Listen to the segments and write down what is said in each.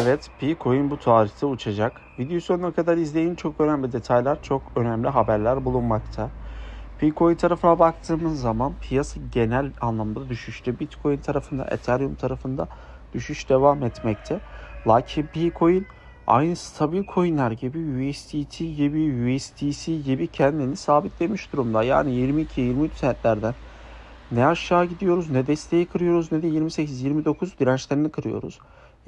Evet, P-Coin bu tarihte uçacak. Videoyu sonuna kadar izleyin. Çok önemli detaylar, çok önemli haberler bulunmakta. P-Coin tarafına baktığımız zaman piyasa genel anlamda düşüşte. Bitcoin tarafında, Ethereum tarafında düşüş devam etmekte. Lakin P-Coin aynı stabil coinler gibi USDT gibi USDC gibi kendini sabitlemiş durumda. Yani 22-23 centlerden ne aşağı gidiyoruz ne desteği kırıyoruz ne de 28-29 dirençlerini kırıyoruz.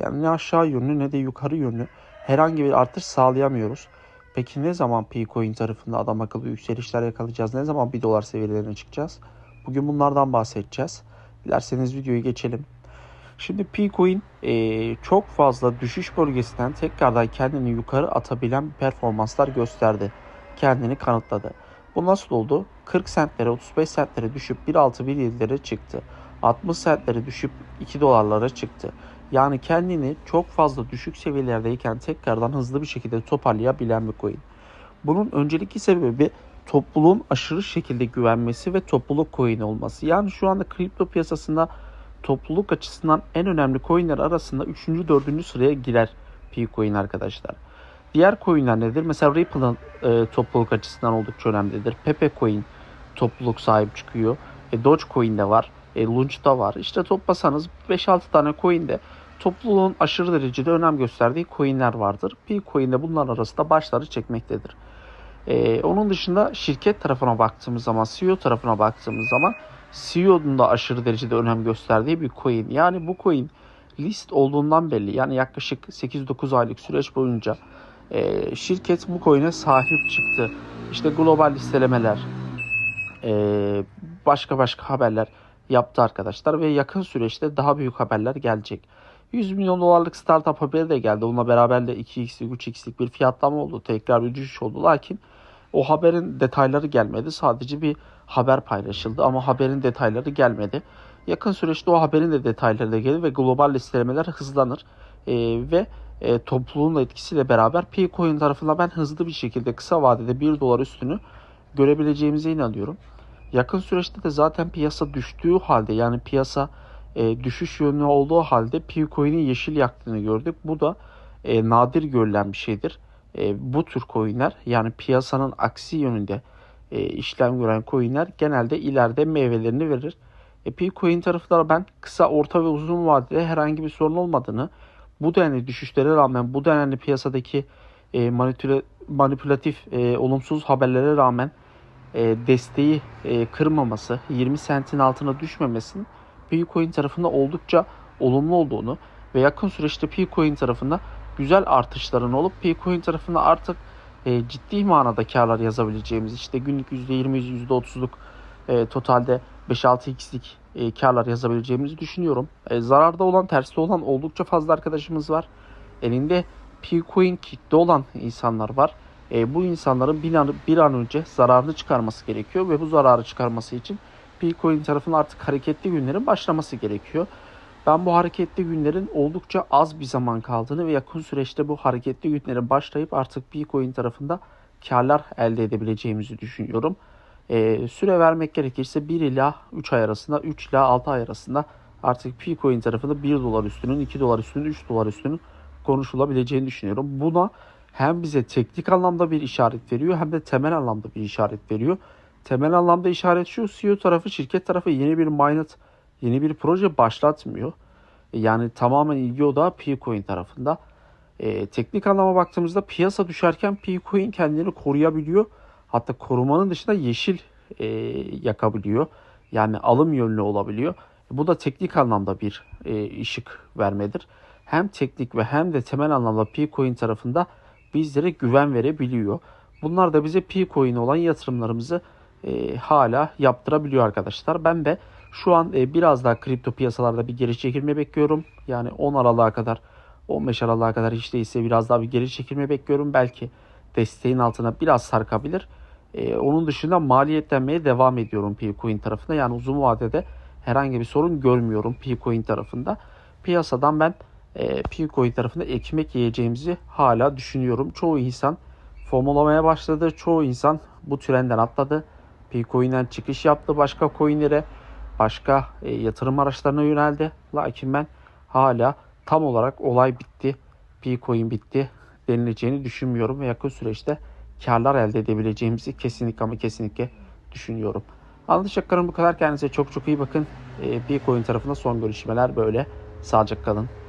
Yani ne aşağı yönlü ne de yukarı yönlü herhangi bir artış sağlayamıyoruz. Peki ne zaman P-Coin tarafında adam akıllı yükselişler yakalayacağız? Ne zaman 1 dolar seviyelerine çıkacağız? Bugün bunlardan bahsedeceğiz. Dilerseniz videoyu geçelim. Şimdi P-Coin eee, çok fazla düşüş bölgesinden tekrardan kendini yukarı atabilen performanslar gösterdi. Kendini kanıtladı. Bu nasıl oldu? 40 centlere 35 centlere düşüp 1.6 1.7'lere çıktı. 60 centlere düşüp 2 dolarlara çıktı. Yani kendini çok fazla düşük seviyelerdeyken tekrardan hızlı bir şekilde toparlayabilen bir coin. Bunun öncelikli sebebi topluluğun aşırı şekilde güvenmesi ve topluluk coin olması. Yani şu anda kripto piyasasında topluluk açısından en önemli coinler arasında 3. 4. sıraya girer P-Coin arkadaşlar. Diğer coinler nedir? Mesela Ripple'ın e, topluluk açısından oldukça önemlidir. Pepe Coin topluluk sahip çıkıyor. E, Dogecoin de var. E, Launch da var. İşte toplasanız 5-6 tane coin de topluluğun aşırı derecede önem gösterdiği coinler vardır. P-Coin de bunların arasında başları çekmektedir. E, onun dışında şirket tarafına baktığımız zaman, CEO tarafına baktığımız zaman CEO'nun da aşırı derecede önem gösterdiği bir coin. Yani bu coin list olduğundan belli. Yani yaklaşık 8-9 aylık süreç boyunca e, şirket bu coin'e sahip çıktı. İşte global listelemeler, e, başka başka haberler yaptı arkadaşlar ve yakın süreçte daha büyük haberler gelecek. 100 milyon dolarlık startup haberi de geldi. Onunla beraber de 2x'lik 3x'lik bir fiyatlama oldu. Tekrar bir düşüş oldu. Lakin o haberin detayları gelmedi. Sadece bir haber paylaşıldı ama haberin detayları gelmedi. Yakın süreçte o haberin de detayları da gelir ve global listelemeler hızlanır. Ee, ve e, topluluğun etkisiyle beraber P-Coin tarafında ben hızlı bir şekilde kısa vadede 1 dolar üstünü görebileceğimize inanıyorum. Yakın süreçte de zaten piyasa düştüğü halde yani piyasa e, düşüş yönlü olduğu halde P-Coin'in yeşil yaktığını gördük. Bu da e, nadir görülen bir şeydir. E, bu tür coinler yani piyasanın aksi yönünde e, işlem gören coinler genelde ileride meyvelerini verir. E, P-Coin tarafında ben kısa, orta ve uzun vadede herhangi bir sorun olmadığını, bu denli düşüşlere rağmen, bu denli piyasadaki e, manipülatif, e, olumsuz haberlere rağmen e, desteği e, kırmaması, 20 sentin altına düşmemesinin P-Coin tarafında oldukça olumlu olduğunu ve yakın süreçte P-Coin tarafında güzel artışların olup P-Coin tarafında artık e, ciddi manada karlar yazabileceğimiz işte günlük %20 %30'luk e, totalde 5-6x'lik e, karlar yazabileceğimizi düşünüyorum. E, zararda olan, terste olan oldukça fazla arkadaşımız var. Elinde P-Coin kitle olan insanlar var. E, bu insanların bir an, bir an önce zararını çıkarması gerekiyor ve bu zararı çıkarması için P-Coin tarafının artık hareketli günlerin başlaması gerekiyor. Ben bu hareketli günlerin oldukça az bir zaman kaldığını ve yakın süreçte bu hareketli günlerin başlayıp artık P-Coin tarafında karlar elde edebileceğimizi düşünüyorum. Ee, süre vermek gerekirse 1 ila 3 ay arasında, 3 ila 6 ay arasında artık P-Coin tarafında 1 dolar üstünün, 2 dolar üstünün, 3 dolar üstünün konuşulabileceğini düşünüyorum. Buna hem bize teknik anlamda bir işaret veriyor hem de temel anlamda bir işaret veriyor. Temel anlamda işaret şu CEO tarafı şirket tarafı yeni bir mainnet yeni bir proje başlatmıyor. Yani tamamen ilgi odağı P-Coin tarafında. E, teknik anlama baktığımızda piyasa düşerken P-Coin kendini koruyabiliyor. Hatta korumanın dışında yeşil e, yakabiliyor. Yani alım yönlü olabiliyor. Bu da teknik anlamda bir e, ışık vermedir. Hem teknik ve hem de temel anlamda P-Coin tarafında bizlere güven verebiliyor. Bunlar da bize P-Coin olan yatırımlarımızı e, hala yaptırabiliyor arkadaşlar. Ben de şu an e, biraz daha kripto piyasalarda bir geri çekilme bekliyorum. Yani 10 Aralık'a kadar 15 Aralık'a kadar hiç değilse biraz daha bir geri çekilme bekliyorum. Belki desteğin altına biraz sarkabilir. E, onun dışında maliyetlenmeye devam ediyorum P-Coin tarafında. Yani uzun vadede herhangi bir sorun görmüyorum P-Coin tarafında. Piyasadan ben e, P-Coin tarafında ekmek yiyeceğimizi hala düşünüyorum. Çoğu insan FOMO'lamaya başladı. Çoğu insan bu trenden atladı. P-Coin'den çıkış yaptı başka coinlere başka e, yatırım araçlarına yöneldi. Lakin ben hala tam olarak olay bitti Bitcoin bitti denileceğini düşünmüyorum ve yakın süreçte karlar elde edebileceğimizi kesinlikle ama kesinlikle düşünüyorum. Anlatacaklarım bu kadar. Kendinize çok çok iyi bakın. Ee, Bitcoin tarafında son gelişmeler böyle. Sağlıcakla kalın.